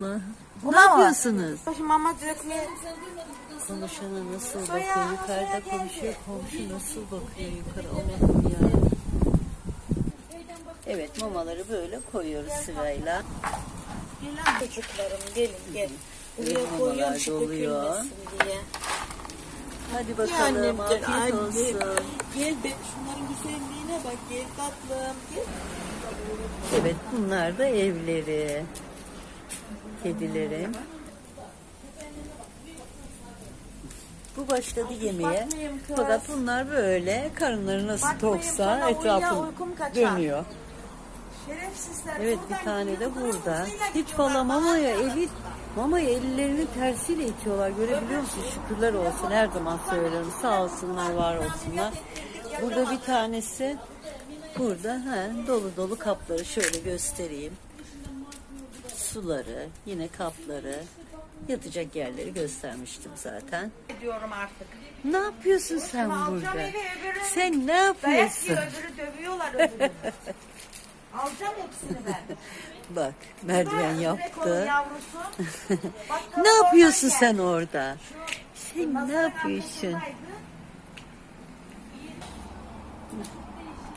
Ne Buna yapıyorsunuz? Mama dökmeye Konuşana nasıl bakıyor? soya Yukarıda geldi. konuşuyor. Komşu nasıl bakıyor yukarı? Allah'ım ya. Evet mamaları böyle koyuyoruz sırayla. Gelen çocuklarım gelin gel. Buraya koyuyorum şu dökülmesin diye. Hadi Ya bakalım annem gel afiyet annem. olsun. Gel be şunların güzelliğine bak gel tatlım gel. Evet bunlar da evleri. Kedilerim. Bu başladı yemeğe. Fakat bunlar böyle karınları nasıl toksa etrafı dönüyor. Şerefsizler. Evet bir tane de burada. Hiç valla mamaya eli mamaya ellerini tersiyle itiyorlar. Görebiliyor musun? Şükürler olsun. Her zaman söylüyorum. Sağ olsunlar, var olsunlar. Burada bir tanesi burada he, dolu dolu kapları şöyle göstereyim. Suları, yine kapları, yatacak yerleri göstermiştim zaten. Diyorum artık. Ne yapıyorsun sen burada? eve öbürünü. Sen ne Dayak yapıyorsun? yiyor öbürü dövüyorlar öbürünü. Alacağım hepsini ben. Bak merdiven yaptı. Ne yapıyorsun sen orada? Şu Sen ne yapıyorsun?